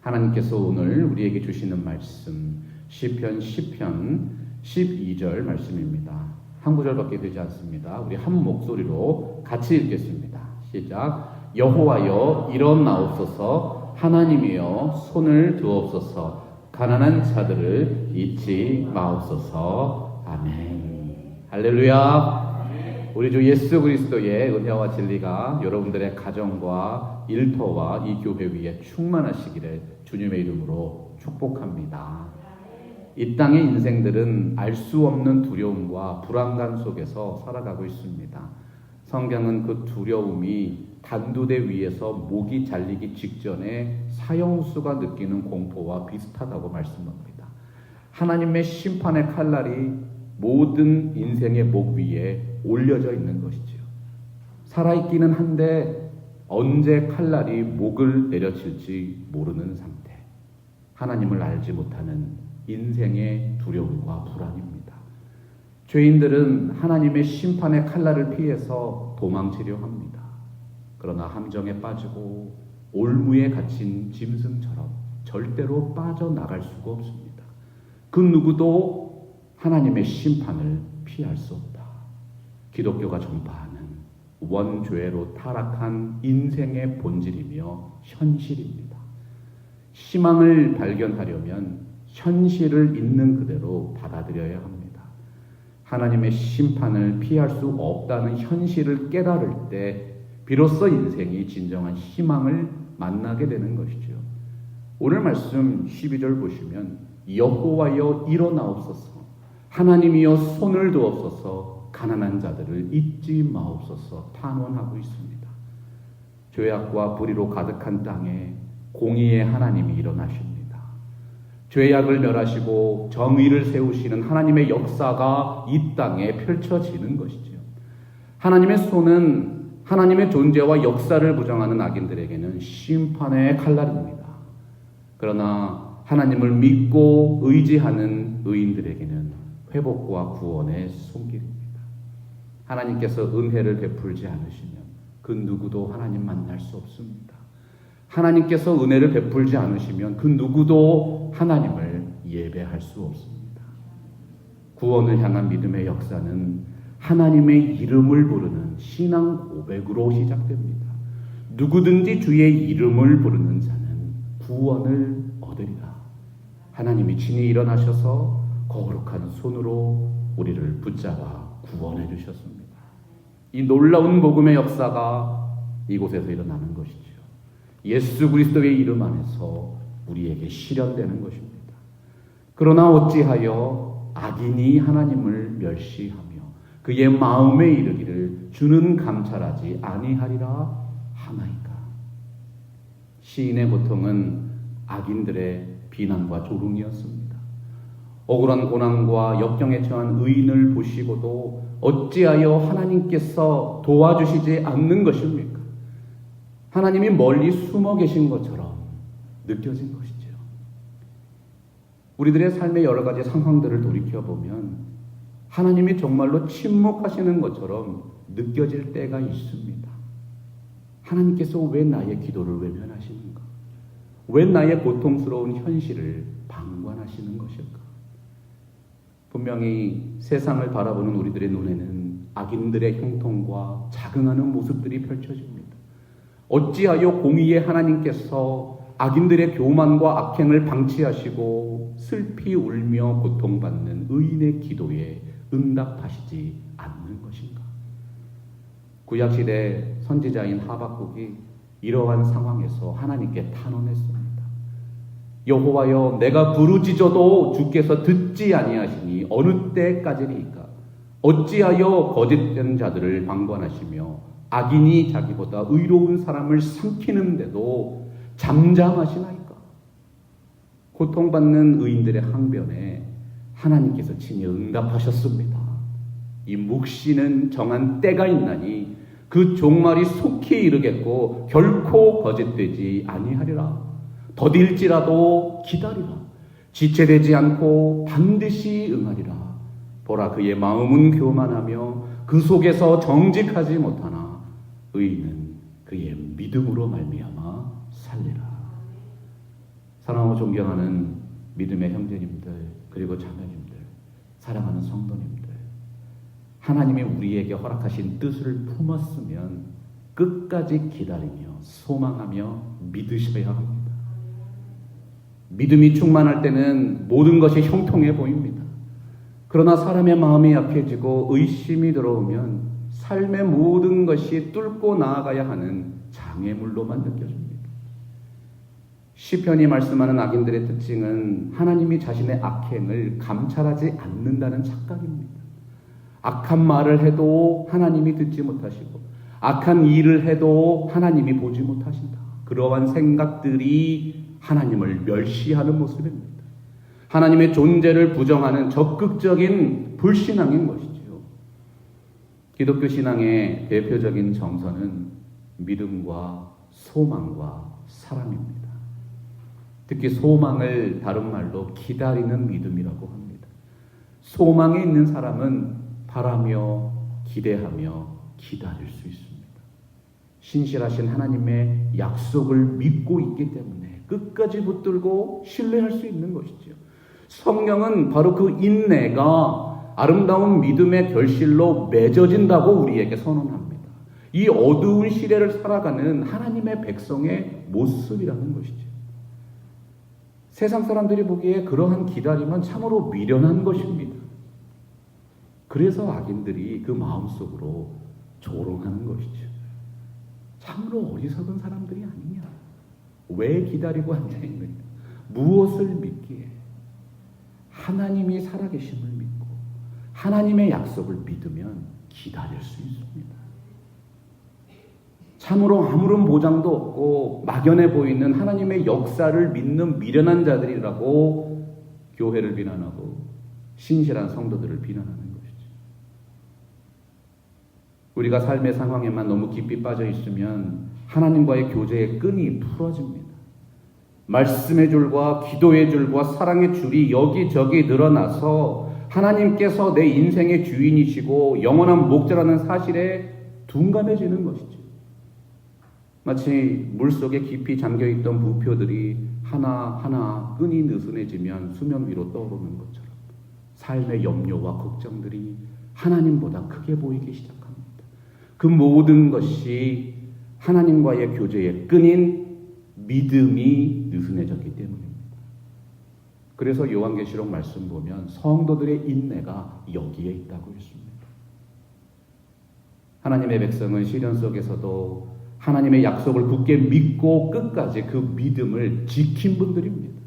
하나님께서 오늘 우리에게 주시는 말씀 시편 10편 12절 말씀입니다. 한 구절밖에 되지 않습니다. 우리 한 목소리로 같이 읽겠습니다. 시작. 여호와여 일어나옵소서 하나님이여 손을 두옵소서 가난한 자들을 잊지 마옵소서 아멘. 할렐루야. 우리 주 예수 그리스도의 은혜와 진리가 여러분들의 가정과 일터와 이 교회 위에 충만하시기를 주님의 이름으로 축복합니다. 이 땅의 인생들은 알 수 없는 두려움과 불안감 속에서 살아가고 있습니다. 성경은 그 두려움이 단두대 위에서 목이 잘리기 직전에 사형수가 느끼는 공포와 비슷하다고 말씀합니다. 하나님의 심판의 칼날이 모든 인생의 목 위에 올려져 있는 것이지요. 살아있기는 한데 언제 칼날이 목을 내려칠지 모르는 상태. 하나님을 알지 못하는 인생의 두려움과 불안입니다. 죄인들은 하나님의 심판의 칼날을 피해서 도망치려 합니다. 그러나 함정에 빠지고 올무에 갇힌 짐승처럼 절대로 빠져나갈 수가 없습니다. 그 누구도 하나님의 심판을 피할 수 없다. 기독교가 전파하는 원죄로 타락한 인생의 본질이며 현실입니다. 희망을 발견하려면 현실을 있는 그대로 받아들여야 합니다. 하나님의 심판을 피할 수 없다는 현실을 깨달을 때 비로소 인생이 진정한 희망을 만나게 되는 것이죠. 오늘 말씀 12절 보시면 여호와여 일어나옵소서 하나님이여 손을 두옵소서 가난한 자들을 잊지 마옵소서 탄원하고 있습니다. 죄악과 불의로 가득한 땅에 공의의 하나님이 일어나십니다. 죄악을 멸하시고 정의를 세우시는 하나님의 역사가 이 땅에 펼쳐지는 것이지요. 하나님의 손은 하나님의 존재와 역사를 부정하는 악인들에게는 심판의 칼날입니다. 그러나 하나님을 믿고 의지하는 의인들에게는 회복과 구원의 손길입니다. 하나님께서 은혜를 베풀지 않으시면 그 누구도 하나님 만날 수 없습니다. 하나님께서 은혜를 베풀지 않으시면 그 누구도 하나님을 예배할 수 없습니다. 구원을 향한 믿음의 역사는 하나님의 이름을 부르는 신앙 고백으로 시작됩니다. 누구든지 주의 이름을 부르는 자는 구원을 얻으리라. 하나님이 친히 일어나셔서 거룩한 손으로 우리를 붙잡아 구원해 주셨습니다. 이 놀라운 복음의 역사가 이곳에서 일어나는 것이죠. 예수 그리스도의 이름 안에서 우리에게 실현되는 것입니다. 그러나 어찌하여 악인이 하나님을 멸시하며 그의 마음에 이르기를 주는 감찰하지 아니하리라 하나이까. 시인의 고통은 악인들의 비난과 조롱이었습니다. 억울한 고난과 역경에 처한 의인을 보시고도 어찌하여 하나님께서 도와주시지 않는 것입니까? 하나님이 멀리 숨어 계신 것처럼 느껴진 것이죠. 우리들의 삶의 여러 가지 상황들을 돌이켜보면 하나님이 정말로 침묵하시는 것처럼 느껴질 때가 있습니다. 하나님께서 왜 나의 기도를 외면하시는가? 왜 나의 고통스러운 현실을 방관하시는 것일까? 분명히 세상을 바라보는 우리들의 눈에는 악인들의 형통과 자긍하는 모습들이 펼쳐집니다. 어찌하여 공의의 하나님께서 악인들의 교만과 악행을 방치하시고 슬피 울며 고통받는 의인의 기도에 응답하시지 않는 것인가? 구약시대 선지자인 하박국이 이러한 상황에서 하나님께 탄원했습니다. 여호와여 내가 부르짖어도 주께서 듣지 아니하시니 어느 때까지리까 어찌하여 거짓된 자들을 방관하시며 악인이 자기보다 의로운 사람을 삼키는데도 잠잠하시나이까? 고통받는 의인들의 항변에 하나님께서 친히 응답하셨습니다. 이 묵시는 정한 때가 있나니 그 종말이 속히 이르겠고 결코 거짓되지 아니하리라. 더딜지라도 기다리라. 지체되지 않고 반드시 응하리라. 보라 그의 마음은 교만하며 그 속에서 정직하지 못하나 의인은 그의 믿음으로 말미암아 살리라. 존경하는 믿음의 형제님들, 그리고 자매님들, 사랑하는 성도님들, 하나님이 우리에게 허락하신 뜻을 품었으면 끝까지 기다리며 소망하며 믿으셔야 합니다. 믿음이 충만할 때는 모든 것이 형통해 보입니다. 그러나 사람의 마음이 약해지고 의심이 들어오면 삶의 모든 것이 뚫고 나아가야 하는 장애물로만 느껴집니다. 시편이 말씀하는 악인들의 특징은 하나님이 자신의 악행을 감찰하지 않는다는 착각입니다. 악한 말을 해도 하나님이 듣지 못하시고 악한 일을 해도 하나님이 보지 못하신다. 그러한 생각들이 하나님을 멸시하는 모습입니다. 하나님의 존재를 부정하는 적극적인 불신앙인 것이지요. 기독교 신앙의 대표적인 정서는 믿음과 소망과 사랑입니다. 특히 소망을 다른 말로 기다리는 믿음이라고 합니다. 소망에 있는 사람은 바라며 기대하며 기다릴 수 있습니다. 신실하신 하나님의 약속을 믿고 있기 때문에 끝까지 붙들고 신뢰할 수 있는 것이죠. 성경은 바로 그 인내가 아름다운 믿음의 결실로 맺어진다고 우리에게 선언합니다. 이 어두운 시대를 살아가는 하나님의 백성의 모습이라는 것이죠. 세상 사람들이 보기에 그러한 기다림은 참으로 미련한 것입니다. 그래서 악인들이 그 마음속으로 조롱하는 것이죠. 참으로 어리석은 사람들이 아니냐. 왜 기다리고 앉아있느냐. 무엇을 믿기에. 하나님이 살아계심을 믿고 하나님의 약속을 믿으면 기다릴 수 있습니다. 참으로 아무런 보장도 없고 막연해 보이는 하나님의 역사를 믿는 미련한 자들이라고 교회를 비난하고 신실한 성도들을 비난하는 것이죠. 우리가 삶의 상황에만 너무 깊이 빠져 있으면 하나님과의 교제의 끈이 풀어집니다. 말씀의 줄과 기도의 줄과 사랑의 줄이 여기저기 늘어나서 하나님께서 내 인생의 주인이시고 영원한 목자라는 사실에 둔감해지는 것이죠. 마치 물 속에 깊이 잠겨있던 부표들이 하나하나 끈이 느슨해지면 수면 위로 떠오르는 것처럼 삶의 염려와 걱정들이 하나님보다 크게 보이기 시작합니다. 그 모든 것이 하나님과의 교제의 끈인 믿음이 느슨해졌기 때문입니다. 그래서 요한계시록 말씀 보면 성도들의 인내가 여기에 있다고 했습니다. 하나님의 백성은 시련 속에서도 하나님의 약속을 굳게 믿고 끝까지 그 믿음을 지킨 분들입니다.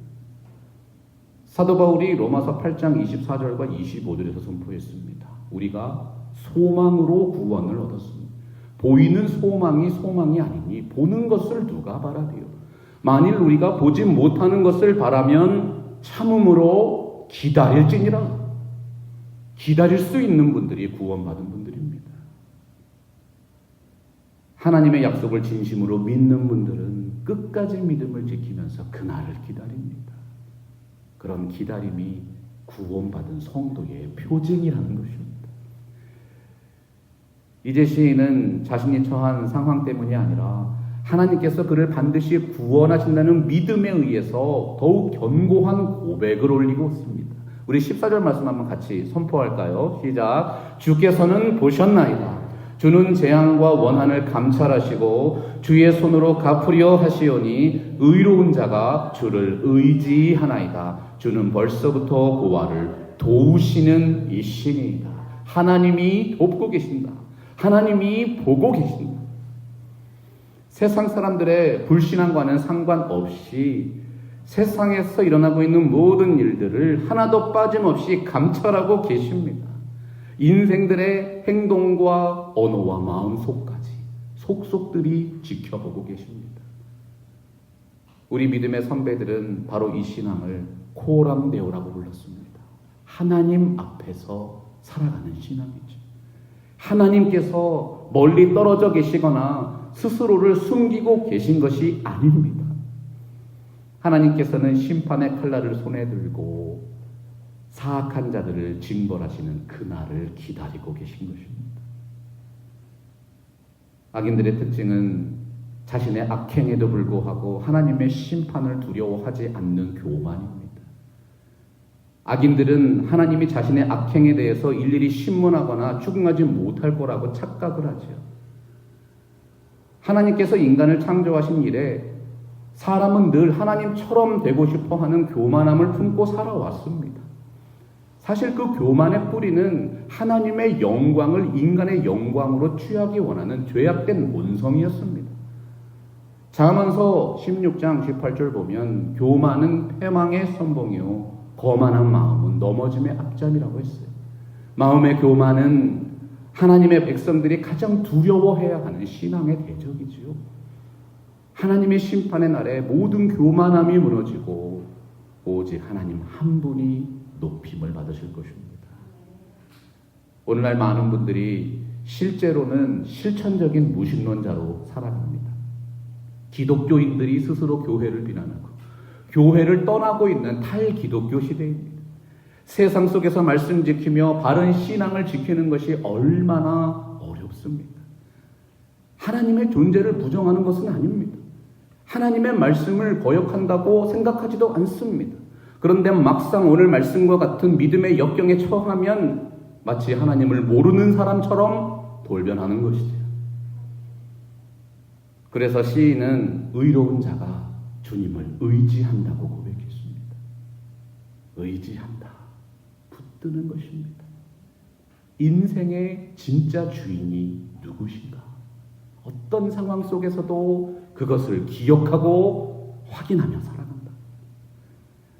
사도 바울이 로마서 8장 24절과 25절에서 선포했습니다. 우리가 소망으로 구원을 얻었습니다. 보이는 소망이 소망이 아니니 보는 것을 누가 바라디요. 만일 우리가 보지 못하는 것을 바라면 참음으로 기다릴지니라. 기다릴 수 있는 분들이 구원받은 분들입니다. 하나님의 약속을 진심으로 믿는 분들은 끝까지 믿음을 지키면서 그날을 기다립니다. 그런 기다림이 구원받은 성도의 표징이라는 것입니다. 이제 시인은 자신이 처한 상황 때문이 아니라 하나님께서 그를 반드시 구원하신다는 믿음에 의해서 더욱 견고한 고백을 올리고 있습니다. 우리 14절 말씀 한번 같이 선포할까요? 시작. 주께서는 보셨나이다. 주는 재앙과 원한을 감찰하시고 주의 손으로 갚으려 하시오니 의로운 자가 주를 의지하나이다. 주는 벌써부터 고아를 도우시는 이신이다. 하나님이 돕고 계신다. 하나님이 보고 계신다. 세상 사람들의 불신앙과는 상관없이 세상에서 일어나고 있는 모든 일들을 하나도 빠짐없이 감찰하고 계십니다. 인생들의 행동과 언어와 마음 속까지 속속들이 지켜보고 계십니다. 우리 믿음의 선배들은 바로 이 신앙을 코람데오라고 불렀습니다. 하나님 앞에서 살아가는 신앙이죠. 하나님께서 멀리 떨어져 계시거나 스스로를 숨기고 계신 것이 아닙니다. 하나님께서는 심판의 칼날을 손에 들고 사악한 자들을 징벌하시는 그날을 기다리고 계신 것입니다. 악인들의 특징은 자신의 악행에도 불구하고 하나님의 심판을 두려워하지 않는 교만입니다. 악인들은 하나님이 자신의 악행에 대해서 일일이 신문하거나 추궁하지 못할 거라고 착각을 하죠. 하나님께서 인간을 창조하신 이래 사람은 늘 하나님처럼 되고 싶어 하는 교만함을 품고 살아왔습니다. 사실 그 교만의 뿌리는 하나님의 영광을 인간의 영광으로 취하기 원하는 죄악된 본성이었습니다. 자문서 16장 18절 보면 교만은 패망의 선봉이요 거만한 마음은 넘어짐의 앞잠이라고 했어요. 마음의 교만은 하나님의 백성들이 가장 두려워해야 하는 신앙의 대적이지요. 하나님의 심판의 날에 모든 교만함이 무너지고 오직 하나님 한 분이 높임을 받으실 것입니다. 오늘날 많은 분들이 실제로는 실천적인 무신론자로 살아갑니다. 기독교인들이 스스로 교회를 비난하고 교회를 떠나고 있는 탈기독교 시대입니다. 세상 속에서 말씀 지키며 바른 신앙을 지키는 것이 얼마나 어렵습니까? 하나님의 존재를 부정하는 것은 아닙니다. 하나님의 말씀을 거역한다고 생각하지도 않습니다. 그런데 막상 오늘 말씀과 같은 믿음의 역경에 처하면 마치 하나님을 모르는 사람처럼 돌변하는 것이죠. 그래서 시인은 의로운 자가 주님을 의지한다고 고백했습니다. 의지한다. 붙드는 것입니다. 인생의 진짜 주인이 누구신가? 어떤 상황 속에서도 그것을 기억하고 확인하며 살아간다.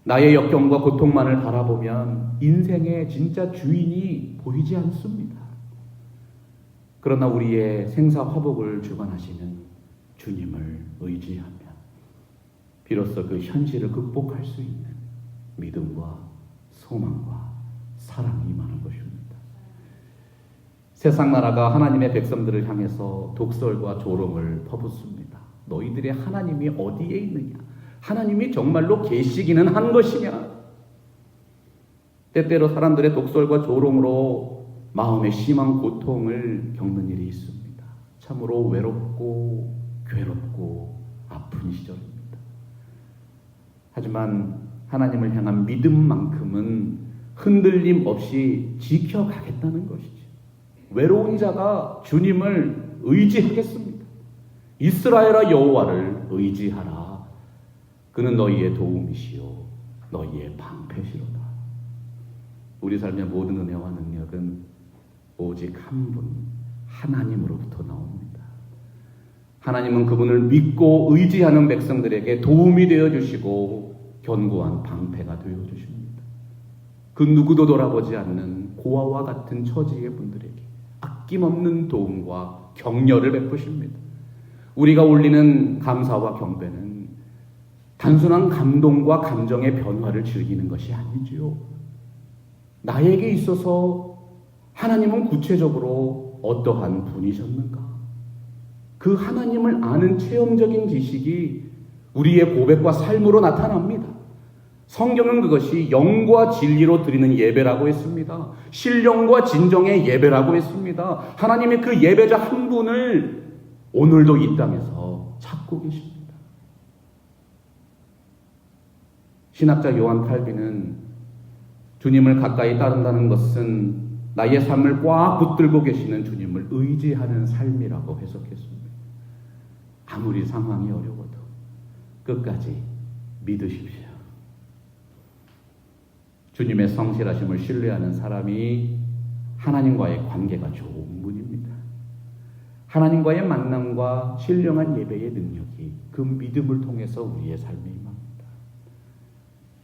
나의 역경과 고통만을 바라보면 인생의 진짜 주인이 보이지 않습니다. 그러나 우리의 생사 화복을 주관하시는 주님을 의지하면 비로소 그 현실을 극복할 수 있는 믿음과 소망과 사랑이 임하는 것입니다. 세상 나라가 하나님의 백성들을 향해서 독설과 조롱을 퍼붓습니다. 너희들의 하나님이 어디에 있느냐? 하나님이 정말로 계시기는 한 것이냐? 때때로 사람들의 독설과 조롱으로 마음의 심한 고통을 겪는 일이 있습니다. 참으로 외롭고 괴롭고 아픈 시절입니다. 하지만 하나님을 향한 믿음만큼은 흔들림 없이 지켜가겠다는 것이죠. 외로운 자가 주님을 의지하겠습니다. 이스라엘아 여호와를 의지하라. 그는 너희의 도움이시요 너희의 방패시로다. 우리 삶의 모든 은혜와 능력은 오직 한 분 하나님으로부터 나옵니다. 하나님은 그분을 믿고 의지하는 백성들에게 도움이 되어 주시고 견고한 방패가 되어 주십니다. 그 누구도 돌아보지 않는 고아와 같은 처지의 분들에게 아낌없는 도움과 격려를 베푸십니다. 우리가 올리는 감사와 경배는 단순한 감동과 감정의 변화를 즐기는 것이 아니지요. 나에게 있어서 하나님은 구체적으로 어떠한 분이셨는가? 그 하나님을 아는 체험적인 지식이 우리의 고백과 삶으로 나타납니다. 성경은 그것이 영과 진리로 드리는 예배라고 했습니다. 신령과 진정의 예배라고 했습니다. 하나님의 그 예배자 한 분을 오늘도 이 땅에서 찾고 계십니다. 신학자 요한 칼빈은 주님을 가까이 따른다는 것은 나의 삶을 꽉 붙들고 계시는 주님을 의지하는 삶이라고 해석했습니다. 아무리 상황이 어려워도 끝까지 믿으십시오. 주님의 성실하심을 신뢰하는 사람이 하나님과의 관계가 좋은 분입니다. 하나님과의 만남과 신령한 예배의 능력이 그 믿음을 통해서 우리의 삶에 임합니다.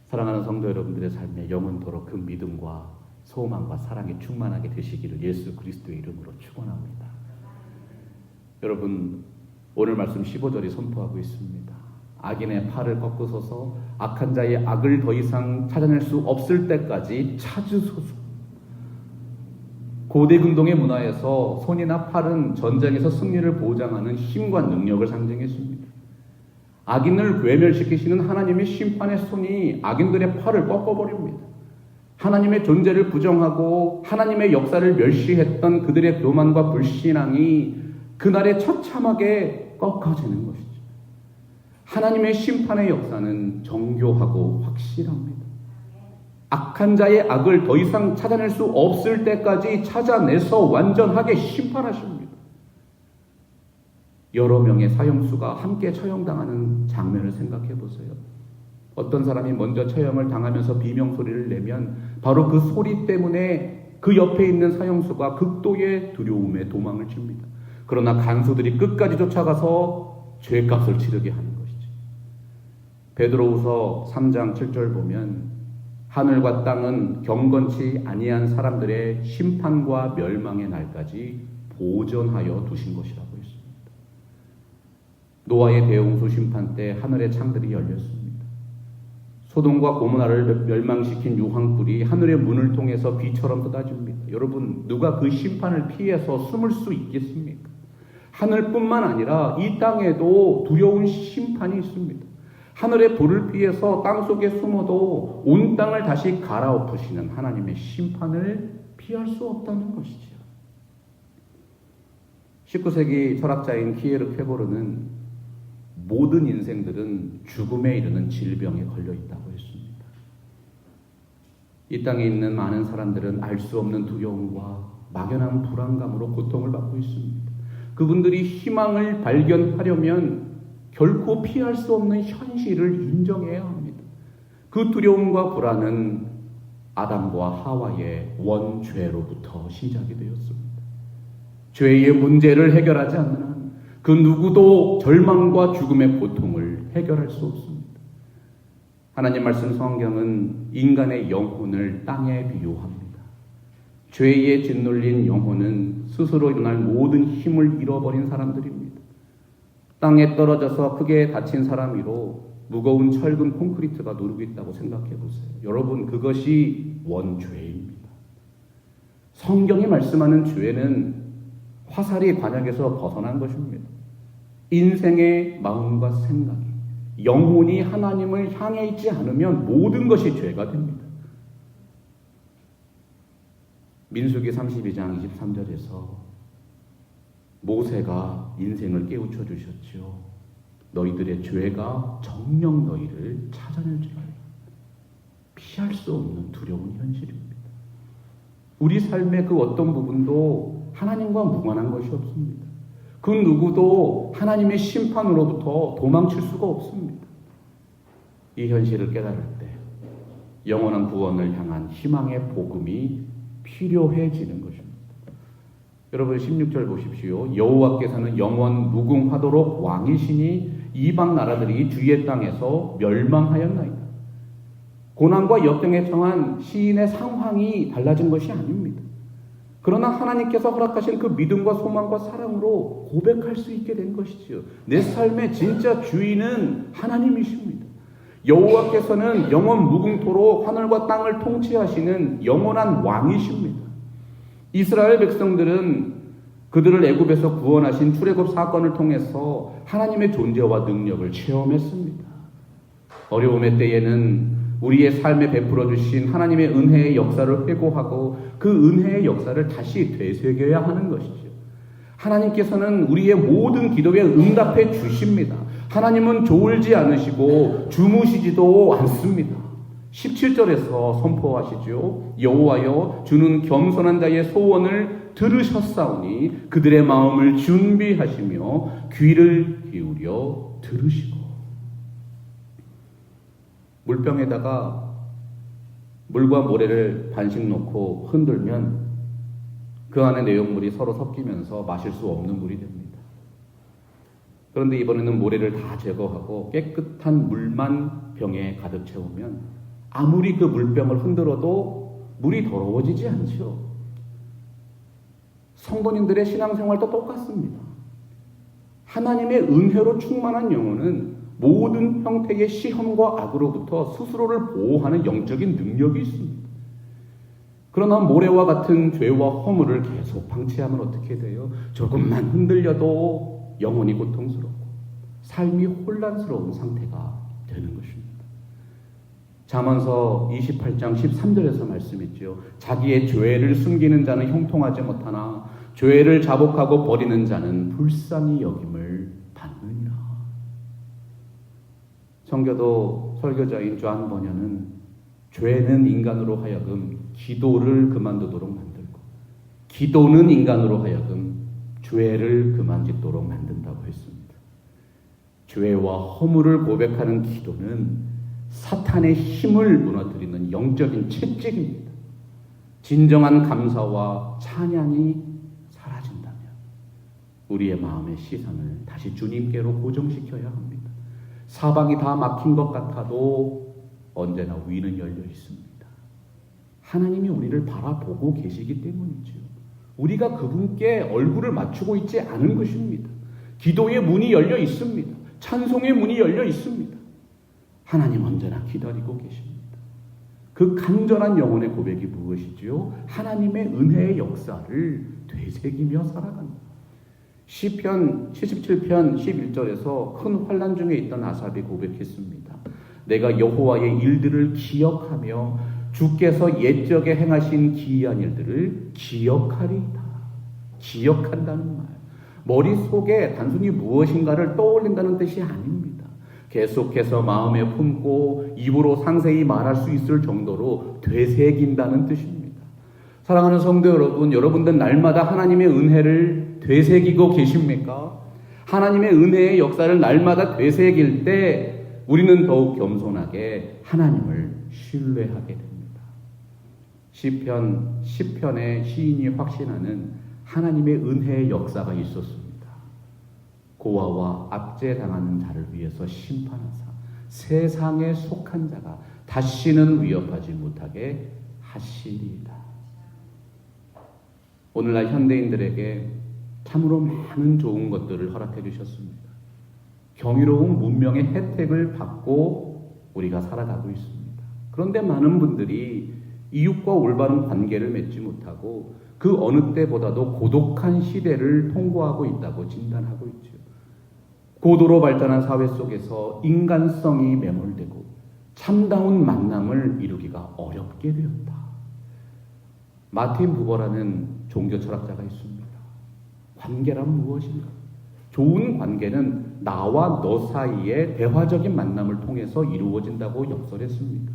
사랑하는 성도 여러분들의 삶에 영원토록 그 믿음과 소망과 사랑이 충만하게 되시기를 예수 그리스도의 이름으로 축원합니다. 여러분 오늘 말씀 15절이 선포하고 있습니다. 악인의 팔을 꺾으소서 악한 자의 악을 더 이상 찾아낼 수 없을 때까지 찾으소서. 고대 근동의 문화에서 손이나 팔은 전쟁에서 승리를 보장하는 힘과 능력을 상징했습니다. 악인을 괴멸시키시는 하나님의 심판의 손이 악인들의 팔을 꺾어버립니다. 하나님의 존재를 부정하고 하나님의 역사를 멸시했던 그들의 교만과 불신앙이 그날에 처참하게 꺾어지는 것이죠. 하나님의 심판의 역사는 정교하고 확실합니다. 악한 자의 악을 더 이상 찾아낼 수 없을 때까지 찾아내서 완전하게 심판하십니다. 여러 명의 사형수가 함께 처형당하는 장면을 생각해 보세요. 어떤 사람이 먼저 처형을 당하면서 비명 소리를 내면 바로 그 소리 때문에 그 옆에 있는 사형수가 극도의 두려움에 도망을 칩니다. 그러나 간수들이 끝까지 쫓아가서 죄값을 치르게 것이죠. 베드로후서 3장 7절 보면 하늘과 땅은 경건치 아니한 사람들의 심판과 멸망의 날까지 보존하여 두신 것이라고 했습니다. 노아의 대홍수 심판 때 하늘의 창들이 열렸습니다. 소돔과 고모나를 멸망시킨 유황불이 하늘의 문을 통해서 비처럼 쏟아집니다. 여러분 누가 그 심판을 피해서 숨을 수 있겠습니까? 하늘뿐만 아니라 이 땅에도 두려운 심판이 있습니다. 하늘의 불을 피해서 땅 속에 숨어도 온 땅을 다시 갈아엎으시는 하나님의 심판을 피할 수 없다는 것이지요. 19세기 철학자인 키에르 케고르는 모든 인생들은 죽음에 이르는 질병에 걸려 있다고 했습니다. 이 땅에 있는 많은 사람들은 알 수 없는 두려움과 막연한 불안감으로 고통을 받고 있습니다. 그분들이 희망을 발견하려면 결코 피할 수 없는 현실을 인정해야 합니다. 그 두려움과 불안은 아담과 하와의 원죄로부터 시작이 되었습니다. 죄의 문제를 해결하지 않는 한 그 누구도 절망과 죽음의 고통을 해결할 수 없습니다. 하나님 말씀 성경은 인간의 영혼을 땅에 비유합니다. 죄에 짓눌린 영혼은 스스로 일어날 모든 힘을 잃어버린 사람들입니다. 땅에 떨어져서 크게 다친 사람 위로 무거운 철근 콘크리트가 누르고 있다고 생각해 보세요. 여러분, 그것이 원죄입니다. 성경이 말씀하는 죄는 화살이 관역에서 벗어난 것입니다. 인생의 마음과 생각이, 영혼이 하나님을 향해 있지 않으면 모든 것이 죄가 됩니다. 민수기 32장 23절에서 모세가 인생을 깨우쳐 주셨죠. 너희들의 죄가 정령 너희를 찾아낼 줄 알라. 피할 수 없는 두려운 현실입니다. 우리 삶의 그 어떤 부분도 하나님과 무관한 것이 없습니다. 그 누구도 하나님의 심판으로부터 도망칠 수가 없습니다. 이 현실을 깨달을 때 영원한 구원을 향한 희망의 복음이 필요해지는 것입니다. 여러분 16절 보십시오. 여호와께서는 영원 무궁하도록 왕이시니 이방 나라들이 주의 땅에서 멸망하였나이다. 고난과 역경에 처한 시인의 상황이 달라진 것이 아닙니다. 그러나 하나님께서 허락하신 그 믿음과 소망과 사랑으로 고백할 수 있게 된 것이지요. 내 삶의 진짜 주인은 하나님이십니다. 여호와께서는 영원 무궁토록 하늘과 땅을 통치하시는 영원한 왕이십니다. 이스라엘 백성들은 그들을 애굽에서 구원하신 출애굽 사건을 통해서 하나님의 존재와 능력을 체험했습니다. 어려움의 때에는 우리의 삶에 베풀어 주신 하나님의 은혜의 역사를 회고하고 그 은혜의 역사를 다시 되새겨야 하는 것이죠. 하나님께서는 우리의 모든 기도에 응답해 주십니다. 하나님은 졸지 않으시고 주무시지도 않습니다. 17절에서 선포하시죠. 여호와여 주는 겸손한 자의 소원을 들으셨사오니 그들의 마음을 준비하시며 귀를 기울여 들으시고 물병에다가 물과 모래를 반씩 넣고 흔들면 그 안에 내용물이 서로 섞이면서 마실 수 없는 물이 됩니다. 그런데 이번에는 모래를 다 제거하고 깨끗한 물만 병에 가득 채우면 아무리 그 물병을 흔들어도 물이 더러워지지 않죠. 성도님들의 신앙생활도 똑같습니다. 하나님의 은혜로 충만한 영혼은 모든 형태의 시험과 악으로부터 스스로를 보호하는 영적인 능력이 있습니다. 그러나 모래와 같은 죄와 허물을 계속 방치하면 어떻게 돼요? 조금만 흔들려도 영혼이 고통스럽고 삶이 혼란스러운 상태가 되는 것입니다. 잠언서 28장 13절에서 말씀했지요. 자기의 죄를 숨기는 자는 형통하지 못하나 죄를 자복하고 버리는 자는 불쌍히 여김을 받는다. 청교도 설교자인 존 버녀는 죄는 인간으로 하여금 기도를 그만두도록 만들고 기도는 인간으로 하여금 죄를 그만짓도록 만든다고 했습니다. 죄와 허물을 고백하는 기도는 사탄의 힘을 무너뜨리는 영적인 채찍입니다. 진정한 감사와 찬양이 사라진다면 우리의 마음의 시선을 다시 주님께로 고정시켜야 합니다. 사방이 다 막힌 것 같아도 언제나 위는 열려 있습니다. 하나님이 우리를 바라보고 계시기 때문이죠. 우리가 그분께 얼굴을 맞추고 있지 않은 것입니다. 기도의 문이 열려 있습니다. 찬송의 문이 열려 있습니다. 하나님 언제나 기다리고 계십니다. 그 간절한 영혼의 고백이 무엇이지요? 하나님의 은혜의 역사를 되새기며 살아간다. 시편 77편 11절에서 큰 환란 중에 있던 아삽이 고백했습니다. 내가 여호와의 일들을 기억하며 주께서 옛적에 행하신 기이한 일들을 기억하리이다. 기억한다는 말. 머릿속에 단순히 무엇인가를 떠올린다는 뜻이 아닙니다. 계속해서 마음에 품고 입으로 상세히 말할 수 있을 정도로 되새긴다는 뜻입니다. 사랑하는 성도 여러분, 여러분들 날마다 하나님의 은혜를 되새기고 계십니까? 하나님의 은혜의 역사를 날마다 되새길 때 우리는 더욱 겸손하게 하나님을 신뢰하게 됩니다. 시편 10편의 시인이 확신하는 하나님의 은혜의 역사가 있었습니다. 고아와 압제당하는 자를 위해서 심판하사 세상에 속한 자가 다시는 위협하지 못하게 하시리이다. 오늘날 현대인들에게 참으로 많은 좋은 것들을 허락해 주셨습니다. 경이로운 문명의 혜택을 받고 우리가 살아가고 있습니다. 그런데 많은 분들이 이웃과 올바른 관계를 맺지 못하고 그 어느 때보다도 고독한 시대를 통과하고 있다고 진단하고 있죠. 고도로 발전한 사회 속에서 인간성이 매몰되고 참다운 만남을 이루기가 어렵게 되었다. 마틴 부버라는 종교 철학자가 있습니다. 관계란 무엇인가? 좋은 관계는 나와 너 사이의 대화적인 만남을 통해서 이루어진다고 역설했습니다.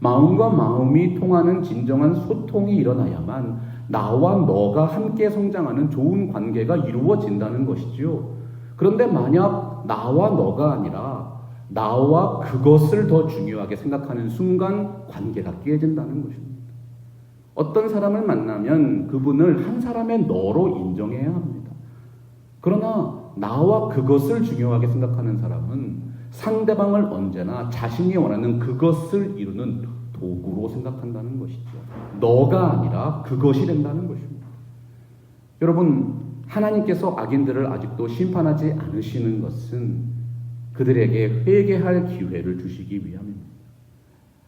마음과 마음이 통하는 진정한 소통이 일어나야만 나와 너가 함께 성장하는 좋은 관계가 이루어진다는 것이지요. 그런데 만약 나와 너가 아니라 나와 그것을 더 중요하게 생각하는 순간 관계가 깨진다는 것입니다. 어떤 사람을 만나면 그분을 한 사람의 너로 인정해야 합니다. 그러나 나와 그것을 중요하게 생각하는 사람은 상대방을 언제나 자신이 원하는 그것을 이루는 도구로 생각한다는 것이죠. 너가 아니라 그것이 된다는 것입니다. 여러분, 하나님께서 악인들을 아직도 심판하지 않으시는 것은 그들에게 회개할 기회를 주시기 위함입니다.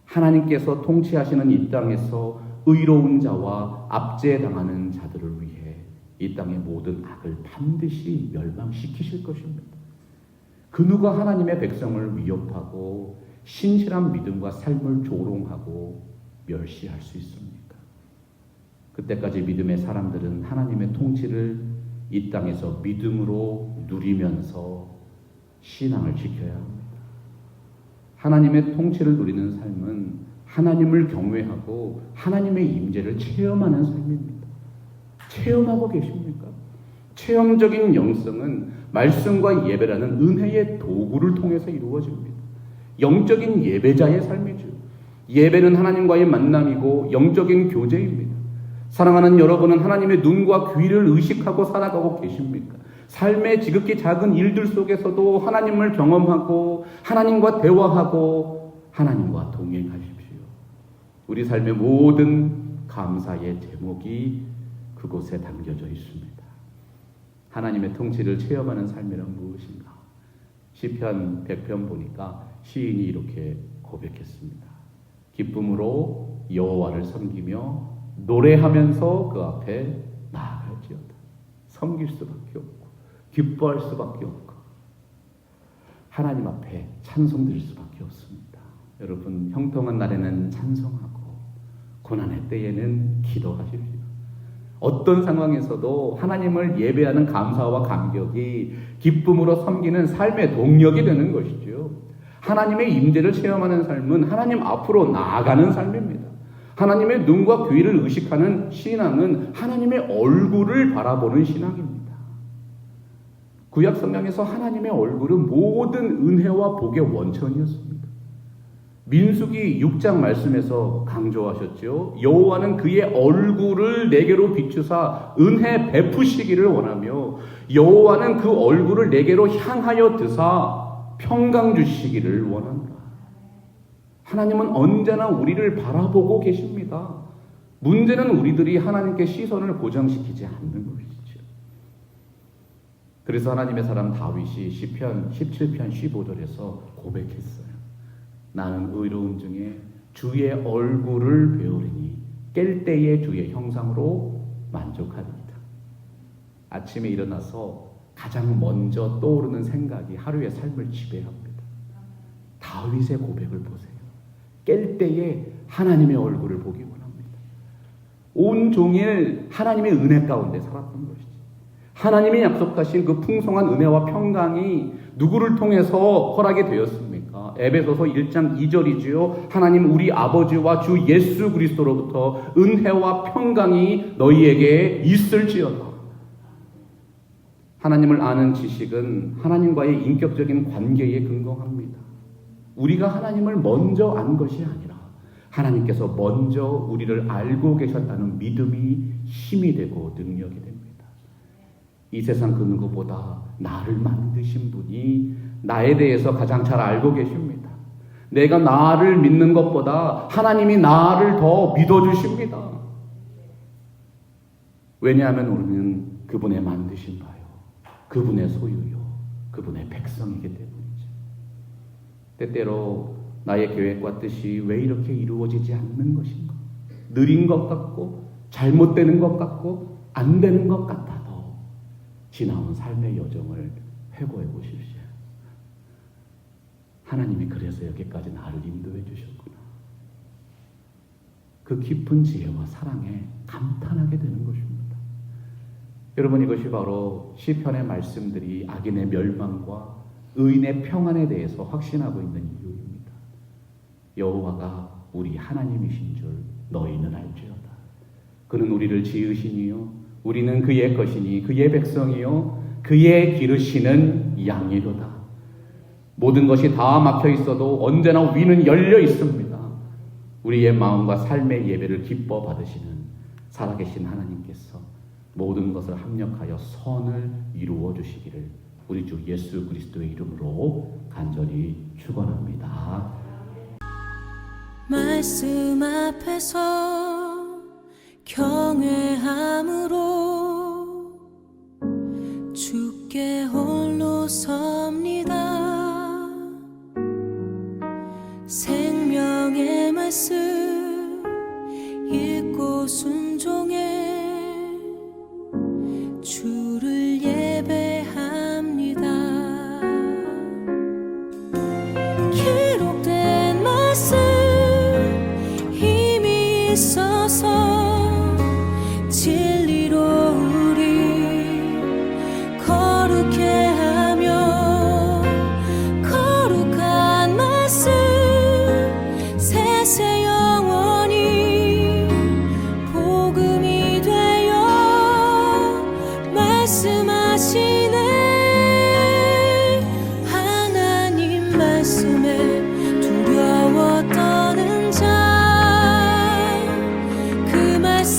하나님께서 통치하시는 이 땅에서 의로운 자와 압제당하는 자들을 위해 이 땅의 모든 악을 반드시 멸망시키실 것입니다. 그 누가 하나님의 백성을 위협하고 신실한 믿음과 삶을 조롱하고 멸시할 수 있습니까? 그때까지 믿음의 사람들은 하나님의 통치를 이 땅에서 믿음으로 누리면서 신앙을 지켜야 합니다. 하나님의 통치를 누리는 삶은 하나님을 경외하고 하나님의 임재를 체험하는 삶입니다. 체험하고 계십니까? 체험적인 영성은 말씀과 예배라는 은혜의 도구를 통해서 이루어집니다. 영적인 예배자의 삶이죠. 예배는 하나님과의 만남이고 영적인 교제입니다. 사랑하는 여러분은 하나님의 눈과 귀를 의식하고 살아가고 계십니까? 삶의 지극히 작은 일들 속에서도 하나님을 경험하고 하나님과 대화하고 하나님과 동행하십시오. 우리 삶의 모든 감사의 제목이 그곳에 담겨져 있습니다. 하나님의 통치를 체험하는 삶이란 무엇인가? 시편 100편 보니까 시인이 이렇게 고백했습니다. 기쁨으로 여호와를 섬기며 노래하면서 그 앞에 나아갈지어다. 섬길 수밖에 없고 기뻐할 수밖에 없고 하나님 앞에 찬송 드릴 수밖에 없습니다. 여러분 형통한 날에는 찬송하고 고난의 때에는 기도하십시오. 어떤 상황에서도 하나님을 예배하는 감사와 감격이 기쁨으로 섬기는 삶의 동력이 되는 것이죠. 하나님의 임재를 체험하는 삶은 하나님 앞으로 나아가는 삶입니다. 하나님의 눈과 귀를 의식하는 신앙은 하나님의 얼굴을 바라보는 신앙입니다. 구약 성경에서 하나님의 얼굴은 모든 은혜와 복의 원천이었습니다. 민수기 6장 말씀에서 강조하셨죠. 여호와는 그의 얼굴을 내게로 비추사 은혜 베푸시기를 원하며 여호와는 그 얼굴을 내게로 향하여 드사 평강 주시기를 원한다. 하나님은 언제나 우리를 바라보고 계십니다. 문제는 우리들이 하나님께 시선을 고정시키지 않는 것이죠. 그래서 하나님의 사람 다윗이 시편 17편 15절에서 고백했어요. 나는 의로운 중에 주의 얼굴을 배우리니 깰 때에 주의 형상으로 만족하리이다. 아침에 일어나서 가장 먼저 떠오르는 생각이 하루의 삶을 지배합니다. 다윗의 고백을 보세요. 깰 때에 하나님의 얼굴을 보기 원합니다. 온 종일 하나님의 은혜 가운데 살았던 것이지. 하나님이 약속하신 그 풍성한 은혜와 평강이 누구를 통해서 허락이 되었습니까? 에베소서 1장 2절이지요. 하나님 우리 아버지와 주 예수 그리스도로부터 은혜와 평강이 너희에게 있을지어다. 하나님을 아는 지식은 하나님과의 인격적인 관계에 근거합니다. 우리가 하나님을 먼저 안 것이 아니라 하나님께서 먼저 우리를 알고 계셨다는 믿음이 힘이 되고 능력이 됩니다. 이 세상 그 누구보다 나를 만드신 분이 나에 대해서 가장 잘 알고 계십니다. 내가 나를 믿는 것보다 하나님이 나를 더 믿어주십니다. 왜냐하면 우리는 그분의 만드신 바요. 그분의 소유요. 그분의 백성이기 때문이죠. 때때로 나의 계획과 뜻이 왜 이렇게 이루어지지 않는 것인가? 느린 것 같고, 잘못되는 것 같고, 안 되는 것 같아도 지나온 삶의 여정을 회고해 보십시오. 하나님이 그래서 여기까지 나를 인도해 주셨구나. 그 깊은 지혜와 사랑에 감탄하게 되는 것입니다. 여러분 이것이 바로 시편의 말씀들이 악인의 멸망과 의인의 평안에 대해서 확신하고 있는 이유입니다. 여호와가 우리 하나님이신 줄 너희는 알지어다. 그는 우리를 지으시니요 우리는 그의 것이니 그의 백성이요 그의 기르시는 양이로다. 모든 것이 다 막혀 있어도 언제나 위는 열려 있습니다. 우리의 마음과 삶의 예배를 기뻐 받으시는 살아계신 하나님께서 모든 것을 합력하여 선을 이루어 주시기를 우리 주 예수 그리스도의 이름으로 간절히 축원합니다. 말씀 앞에서 경외함으로 주께 홀로 섭니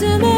그말